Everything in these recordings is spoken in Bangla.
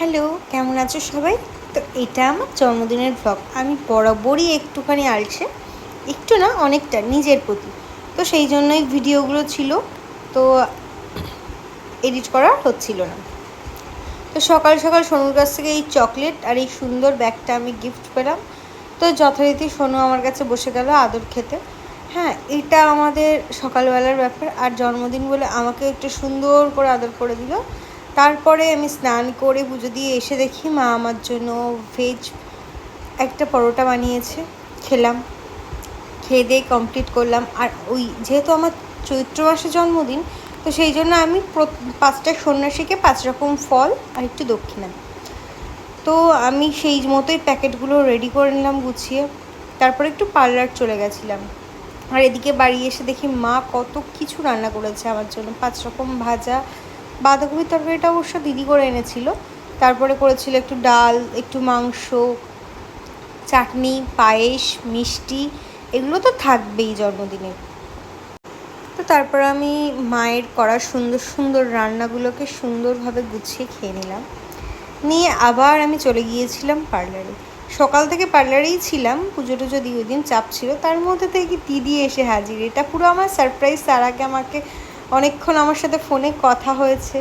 হ্যালো, কেমন আছো সবাই? তো এটা আমার জন্মদিনের ব্লগ আমি বরাবরই একটুখানি আলছে একটু না, অনেকটা নিজের প্রতি। তো সেই জন্যই ভিডিওগুলো ছিল, তো এডিট করা হচ্ছিল না। তো সকাল সকাল সোনুর কাছ থেকে এই চকলেট আর এই সুন্দর ব্যাগটা আমি গিফট পেলাম। তো যথারীতি সোনু আমার কাছে বসে গেল আদর খেতে। হ্যাঁ এটা আমাদের সকালবেলার ব্যাপার। আর জন্মদিন বলে আমাকে একটু সুন্দর করে আদর করে দিল। তারপরে আমি স্নান করে পুজো দিয়ে এসে দেখি মা আমার জন্য ভেজ একটা পরোটা বানিয়েছে, খেলাম। খেয়ে দিয়ে কমপ্লিট করলাম। আর ওই যেহেতু আমার চৈত্র মাসে জন্মদিন, তো সেই জন্য আমি পাঁচটা সন্ন্যাসীকে পাঁচ রকম ফল আর একটু দক্ষিণা। তো আমি সেই মতোই প্যাকেটগুলো রেডি করে নিলাম গুছিয়ে। তারপরে একটু পার্লার চলে গেছিলাম। আর এদিকে বাড়ি এসে দেখি মা কত কিছু রান্না করেছে আমার জন্য। পাঁচ রকম ভাজা বাঁধাকপির তরকারিটা অবশ্য দিদি করে এনেছিল। তারপরে করেছিল একটু ডাল, একটু মাংস, চাটনি, পায়েস, মিষ্টি, এগুলো তো থাকবেই জন্মদিনে। তো তারপর আমি মায়ের করা সুন্দর সুন্দর রান্নাগুলোকে সুন্দরভাবে গুছিয়ে খেয়ে নিলাম। নিয়ে আবার আমি চলে গিয়েছিলাম পার্লারে। সকাল থেকে পার্লারেই ছিলাম, পুজো টুজো দিয়ে ওই দিন চাপ ছিল। তার মধ্যে থেকে দিদি এসে হাজির। এটা পুরো আমার সারপ্রাইজ তার আগে আমাকে অনেকক্ষণ আমার সাথে ফোনে কথা হয়েছে,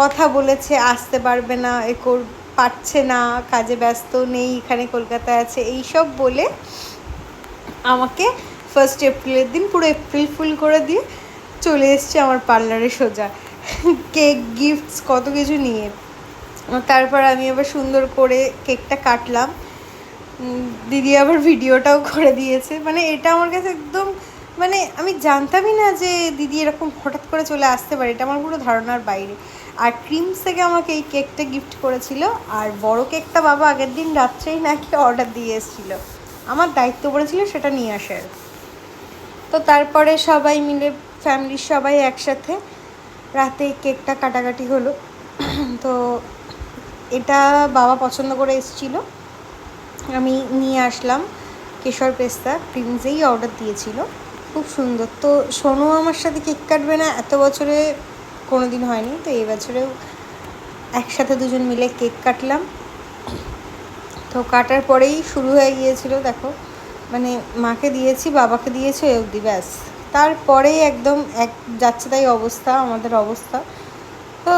কথা বলেছে, আসতে পারবে না, এ কর, পারছে না, কাজে ব্যস্ত নেই, এখানে কলকাতায় আছে এই সব বলে আমাকে ফার্স্ট এপ্রিলের দিন পুরো এপ্রিল ফুল করে দিয়ে চলে এসছে আমার পার্লারে সোজা। কেক গিফটস কত কিছু নিয়ে। তারপর আমি আবার সুন্দর করে কেকটা কাটলাম। দিদি আবার ভিডিওটাও করে দিয়েছে। মানে এটা আমার কাছে একদম মানে আমি জানতামই না যে দিদি এরকম হঠাৎ করে চলে আসতে পারে, এটা আমার পুরো ধারণার বাইরে। আর ক্রিমস থেকে আমাকে এই কেকটা গিফট করেছিল, আর বড় কেকটা বাবা আগের দিন রাত্রেই নাকি অর্ডার দিয়ে এসেছিল। আমার দায়িত্ব পড়েছিল সেটা নিয়ে আসার। তো তারপরে সবাই মিলে ফ্যামিলির সবাই একসাথে রাতে কেকটা কাটাকাটি হলো। তো এটা বাবা পছন্দ করে এসেছিল। আমি নিয়ে আসলাম কেশর পেস্তা প্রিন্সেই অর্ডার দিয়েছিল। খুব সুন্দর। তো সোনু আমার সাথে কেক কাটবে না, এত বছরে কোনো দিন হয়নি, তো এই বছরেও একসাথে দুজন মিলে কেক কাটলাম। তো কাটার পরেই শুরু হয়ে গিয়েছিল, দেখো মানে মাকে দিয়েছি, বাবাকে দিয়েছে অবধি ব্যাস। তারপরেই একদম এক যাচ্ছে তাই অবস্থা, আমাদের অবস্থা। তো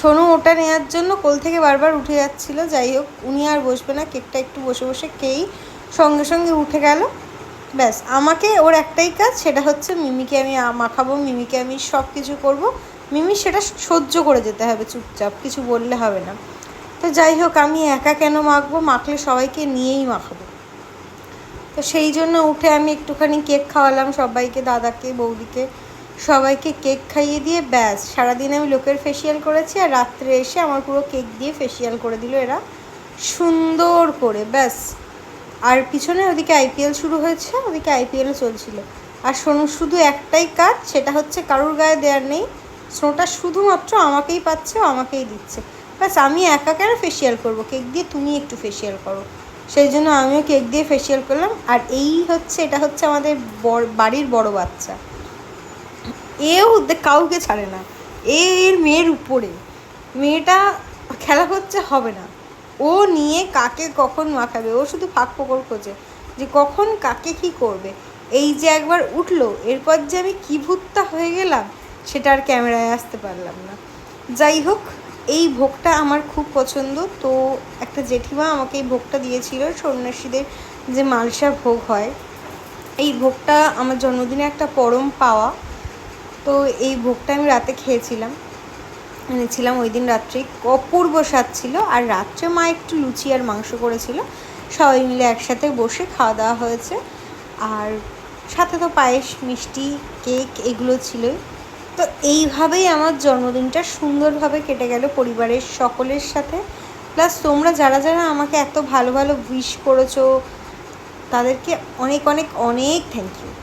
সোনু ওটা নেওয়ার জন্য কোল থেকে বারবার উঠে যাচ্ছিল, যাই হোক, উনি আর বসবে না, কেকটা একটু বসে বসে খেয়েই সঙ্গে সঙ্গে উঠে গেল। ব্যাস, আমাকে ওর একটাই কাজ, সেটা হচ্ছে মিমিকে আমি মাখাবো, মিমিকে আমি সব কিছু করব। মিমি সেটা সহ্য করে যেতে হবে চুপচাপ, কিছু বললে হবে না। তো যাই হোক, আমি একা কেন মাখবো? মাখলে সবাইকে নিয়েই মাখাবো। তো সেই জন্য উঠে আমি একটুখানি কেক খাওয়ালাম সবাইকে, দাদাকে, বৌদিকে। সবাইকে কেক খাইয়ে দিয়ে ব্যাস, সারাদিন আমি লোকের ফেসিয়াল করেছি আর রাত্রে এসে আমার পুরো কেক দিয়ে ফেসিয়াল করে দিল এরা। সুন্দর করে, ব্যাস। আর পিছনে ওদিকে আইপিএল শুরু হয়েছে, ওদিকে আইপিএলও চলছিল। আর সোনু, শুধু একটাই কাজ, সেটা হচ্ছে কারুর গায়ে দেওয়ার নেই। স্নোটা শুধুমাত্র আমাকেই পাচ্ছে, ও আমাকেই দিচ্ছে। ব্যাস, আমি একা কেন ফেসিয়াল করব? কেক দিয়ে তুমি একটু ফেসিয়াল করো। সেই জন্য আমিও কেক দিয়ে ফেসিয়াল করলাম। আর এই হচ্ছে, এটা হচ্ছে আমাদের বাড়ির বড় বাচ্চা। এও কাউকে ছাড়ে না। এ এর মেয়ের উপরে। মেয়েটা খেলা করছে, হবে না। ও নিয়ে কাকে কখন মাখাবে? ও শুধু ফাঁক ফোকর খোঁজে যে কখন কাকে কি করবে। এই যে একবার উঠল, এরপর যে আমি কী ভূতটা হয়ে গেলাম, সেটা আর ক্যামেরায় আসতে পারলাম না। যাই হোক, এই ভোগটা আমার খুব পছন্দ। তো একটা জেঠিমা আমাকে এই ভোগটা দিয়েছিল, সন্ন্যাসীদের যে মালসা ভোগ হয়। এই ভোগটা আমার জন্মদিনে একটা পরম পাওয়া। তো এই ভোগটা আমি রাতে খেয়েছিলাম। এনেছিলাম ওই দিন রাত্রে, অপূর্ব স্বাদ ছিল। আর রাত্রে মা একটু লুচি আর মাংস করেছিল। সবাই মিলে একসাথে বসে খাওয়া দাওয়া হয়েছে। আর সাথে তো পায়েস, মিষ্টি, কেক এগুলো ছিলই। তো এইভাবেই আমার জন্মদিনটা সুন্দরভাবে কেটে গেল পরিবারের সকলের সাথে। প্লাস তোমরা যারা যারা আমাকে এত ভালো ভালো উইশ করেছ, তাদেরকে অনেক অনেক অনেক থ্যাংক ইউ